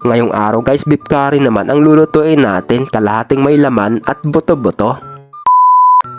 Ngayong araw guys, beef curry naman ang lulutuin natin, kalahating may laman at buto-buto.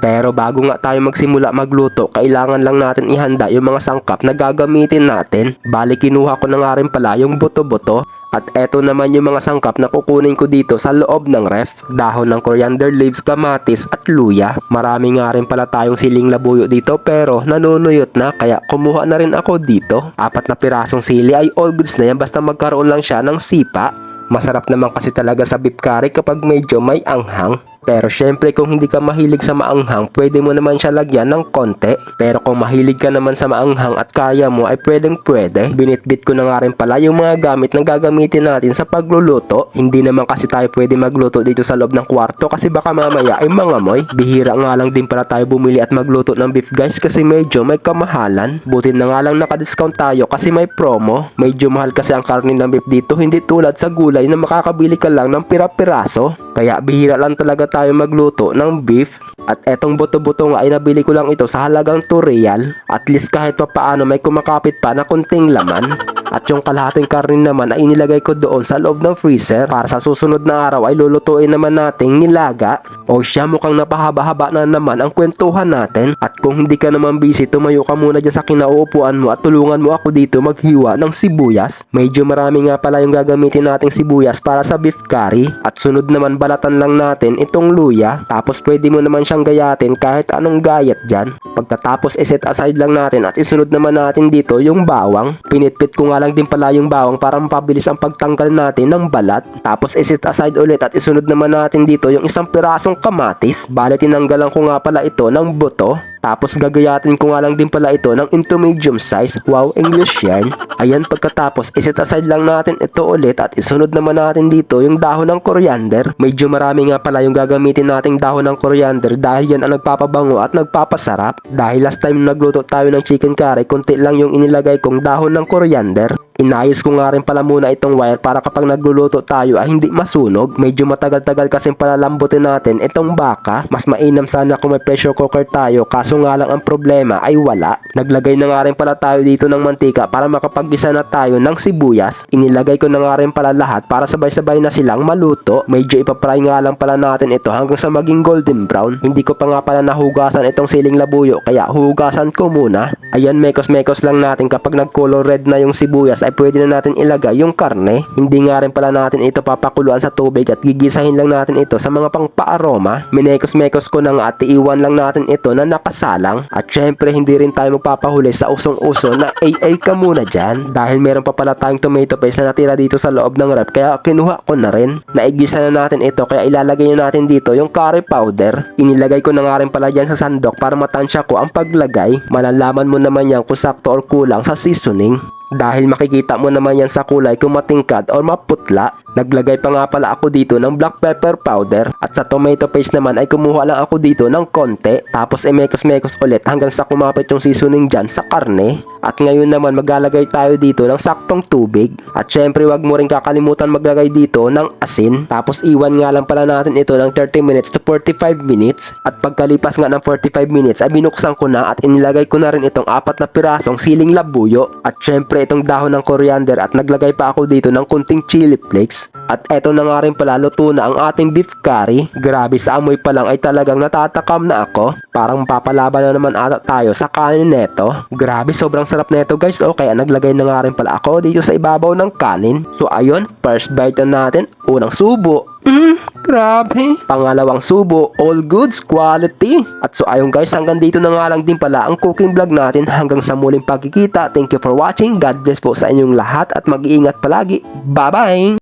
Pero bago nga tayo magsimula magluto, kailangan lang natin ihanda yung mga sangkap na gagamitin natin. Bali kinuha ko na nga rin pala yung buto-buto. At eto naman yung mga sangkap na kukunin ko dito sa loob ng ref. Dahon ng coriander leaves, kamatis at luya. Marami nga rin pala tayong siling labuyo dito pero nanunuyot na kaya kumuha na rin ako dito. Apat na pirasong sili ay all goods na yan basta magkaroon lang siya ng sipa. Masarap naman kasi talaga sa beef curry kapag medyo may anghang. Pero syempre kung hindi ka mahilig sa maanghang, pwede mo naman siya lagyan ng konti. Pero kung mahilig ka naman sa maanghang at kaya mo ay pwedeng pwede. Binitbit ko na nga rin pala yung mga gamit na gagamitin natin sa pagluluto. Hindi naman kasi tayo pwede magluto dito sa loob ng kwarto kasi baka mamaya ay mangamoy. Bihira nga lang din pala tayo bumili at magluto ng beef guys kasi medyo may kamahalan. Buti na nga lang nakadiscount tayo kasi may promo. Medyo mahal kasi ang karne ng beef dito hindi tulad sa gulay na makakabili ka lang ng pira-piraso. Kaya bihira lang talaga tayo magluto ng beef. At etong buto-buto nga ay nabili ko lang ito sa halagang 2 real. At least kahit pa paano may kumakapit pa na kunting laman. At yung kalahating karne naman ay inilagay ko doon sa loob ng freezer para sa susunod na araw ay lulutuin naman nating nilaga. O siya mukhang napahaba-haba na naman ang kwentuhan natin. At kung hindi ka naman busy, tumayo ka muna dyan sa kinauupuan mo at tulungan mo ako dito maghiwa ng sibuyas. Medyo marami nga pala yung gagamitin nating sibuyas para sa beef curry. At sunod naman balatan lang natin itong luya. Tapos pwede mo naman siyang gayatin kahit anong gayat dyan. Pagkatapos iset aside lang natin at isunod naman natin dito yung bawang. Pinitpit ko nga lang din pala yung bawang para mapabilis ang pagtanggal natin ng balat. Tapos iset aside ulit at isunod naman natin dito yung isang pirasong kamatis. Bale tinanggalan ko nga pala ito ng buto. Tapos gagayatin ko nga lang din pala ito ng into medium size. Wow, English yan. Ayan pagkatapos iset aside lang natin ito ulit at isunod naman natin dito yung dahon ng coriander. Medyo marami nga pala yung gagamitin nating dahon ng coriander dahil yan ang nagpapabango at nagpapasarap. Dahil last time nagluto tayo ng chicken curry, konti lang yung inilagay kong dahon ng coriander. Inayos ko nga rin pala muna itong wire para kapag nagluluto tayo ay hindi masunog. Medyo matagal-tagal kasing palalambutin natin itong baka. Mas mainam sana kung may pressure cooker tayo kaso nga lang ang problema ay wala. Naglagay na nga rin pala tayo dito ng mantika para makapag-isa na tayo ng sibuyas. Inilagay ko na nga rin pala lahat para sabay-sabay na silang maluto. Medyo ipapry nga lang pala natin ito hanggang sa maging golden brown. Hindi ko pa nga pala nahugasan itong siling labuyo kaya hugasan ko muna. Ayan mekos-mekos lang natin kapag nag-color red na yung sibuyas ay pwede na natin ilagay yung karne. Hindi nga rin pala natin ito papakuluan sa tubig at gigisahin lang natin ito sa mga pang paaroma. Minekos-mekos ko na nga at iiwan lang natin ito na nakasalang. At syempre hindi rin tayo magpapahuli sa usong-uso na ay ka muna dyan. Dahil meron pa pala tayong tomato paste na natira dito sa loob ng rep kaya kinuha ko na rin. Naigisa na natin ito kaya ilalagay na natin dito yung curry powder. Inilagay ko na nga rin pala dyan sa sandok para matansya ko ang paglagay. Malalaman mo naman yan kung sakto or kulang sa seasoning. Dahil makikita mo naman yan sa kulay kung matingkad or maputla. Naglagay pa nga pala ako dito ng black pepper powder. At sa tomato paste naman ay kumuha lang ako dito ng konti. Tapos emekos-mekos ulit hanggang sa kumapit yung seasoning dyan sa karne. At ngayon naman maglalagay tayo dito ng saktong tubig. At syempre wag mo rin kakalimutan maglagay dito ng asin. Tapos iwan nga lang pala natin ito ng 30 minutes to 45 minutes. At pagkalipas nga ng 45 minutes ay binuksan ko na at inilagay ko na rin itong apat na pirasong siling labuyo. At syempre itong dahon ng coriander at naglagay pa ako dito ng kunting chili flakes at eto na nga rin pala luto na ang ating beef curry. Grabe sa amoy pa lang ay talagang natatakam na ako. Parang papalaban na naman ata tayo sa kanin neto. Grabe sobrang sarap neto guys. O kaya naglagay na nga rin pala ako dito sa ibabaw ng kanin. So ayun, first bite na natin. Unang subo. Mmm, grabe. Pangalawang subo, all goods, quality. At so ayun guys, hanggang dito na nga lang din pala ang cooking vlog natin. Hanggang sa muling pagkikita. Thank you for watching. God bless po sa inyong lahat at mag-iingat palagi. Bye-bye!